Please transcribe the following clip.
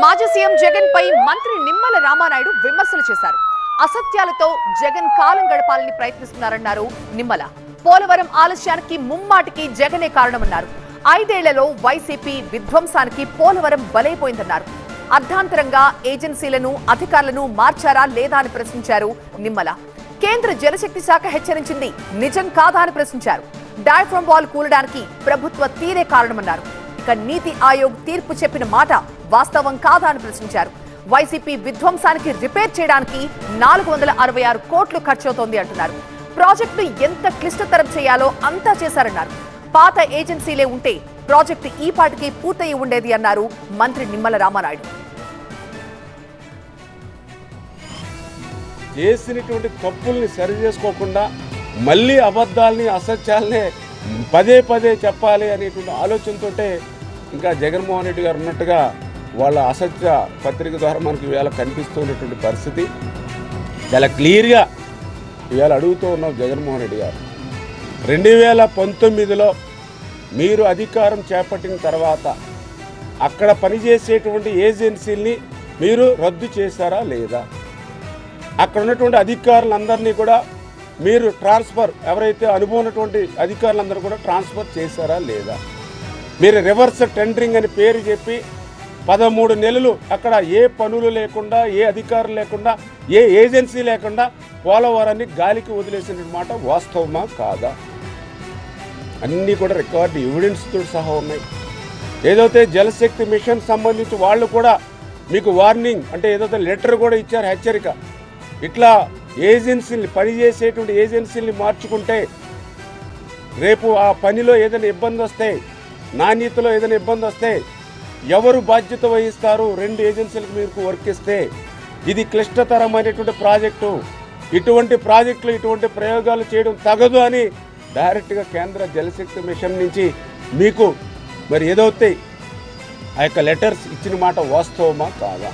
మాజీ సీఎం జగన్ పై మంత్రి నిమ్మల రామానాయుడు విమర్శలు చేశారు. అసత్యాలతో జగన్ కాలం గడపాలని ప్రయత్నిస్తున్నారన్నారు నిమ్మల. పోలవరం ఆలస్యానికి ముమ్మాటికి జగనే కారణమన్నారు. ఐదేళ్ళలో వైసీపీ విధ్వంసానికి పోలవరం బలైపోయిందన్నారు. అర్ధాంతరంగా ఏజెన్సీలను అధికారులను మార్చారా లేదా అని ప్రశ్నించారు నిమ్మల. కేంద్ర జలశక్తి శాఖ హెచ్చరించింది నిజం కాదా అని ప్రశ్నించారు. డయాఫ్రమ్ వాల్ కూలడానికి ప్రభుత్వ తీరే కారణమన్నారు. ఇక నీతి ఆయోగ్ తీర్పు చెప్పిన మాట వాస్తవం కాదా అని ప్రశ్నించారు. వైసీపీ విధ్వంసానికి రిపేర్ చేయడానికి నాలుగు వందల అరవై ఆరు కోట్లు ఖర్చవుతోంది అంటున్నారు. ప్రాజెక్టును ఎంత క్లిష్టతరం చేయాలో అంతా చేశారన్నారు. పాత ఏజెన్సీలే ఉంటే ప్రాజెక్టు ఈ పాటికి పూర్తయి ఉండేది అన్నారు మంత్రి నిమ్మల రామానాయుడు. చేసినటువంటి తప్పుల్ని సరి చేసుకోకుండా మళ్ళీ అబద్ధాలని అసత్యాలనే పదే పదే చెప్పాలి అనేటువంటి ఆలోచనతోటే ఇంకా జగన్మోహన్ రెడ్డి గారు ఉన్నట్టుగా వాళ్ళ అసత్య పత్రిక ద్వారా మనకి ఇవాళ కనిపిస్తున్నటువంటి పరిస్థితి. చాలా క్లియర్గా ఇవాళ అడుగుతూ ఉన్నాం జగన్మోహన్ రెడ్డి గారు. రెండు వేల పంతొమ్మిదిలో మీరు అధికారం చేపట్టిన తర్వాత అక్కడ పనిచేసేటువంటి ఏజెన్సీల్ని మీరు రద్దు చేశారా లేదా? అక్కడ ఉన్నటువంటి అధికారులందరినీ కూడా మీరు ట్రాన్స్ఫర్ ఎవరైతే అనుభవం ఉన్నటువంటి అధికారులందరూ కూడా ట్రాన్స్ఫర్ చేశారా లేదా? మీరు రివర్స్ టెండరింగ్ అని పేరు చెప్పి పదమూడు నెలలు అక్కడ ఏ పనులు లేకుండా ఏ అధికారులు లేకుండా ఏ ఏజెన్సీ లేకుండా పోలవరాన్ని గాలికి వదిలేసిన మాట వాస్తవమా కాదా? అన్నీ కూడా రికార్డు ఎవిడెన్స్తో సహా ఉన్నాయి. ఏదైతే జలశక్తి మిషన్ సంబంధించి వాళ్ళు కూడా మీకు వార్నింగ్ అంటే ఏదైతే లెటర్ కూడా ఇచ్చారు హెచ్చరిక ఇట్లా ఏజెన్సీని పనిచేసేటువంటి ఏజెన్సీని మార్చుకుంటే రేపు ఆ పనిలో ఏదైనా ఇబ్బంది వస్తే నాణ్యతలో ఏదైనా ఇబ్బంది వస్తే ఎవరు బాధ్యత వహిస్తారు రెండు ఏజెన్సీలకు మీరు వర్క్ ఇస్తే ఇది క్లిష్టతరమైనటువంటి ప్రాజెక్టు. ఇటువంటి ప్రాజెక్టులు ఇటువంటి ప్రయోగాలు చేయడం తగదు అని డైరెక్ట్గా కేంద్ర జలశక్తి మిషన్ నుంచి మీకు మరి ఏదైతే ఆ యొక్క లెటర్స్ ఇచ్చిన మాట వాస్తవమా కాదా?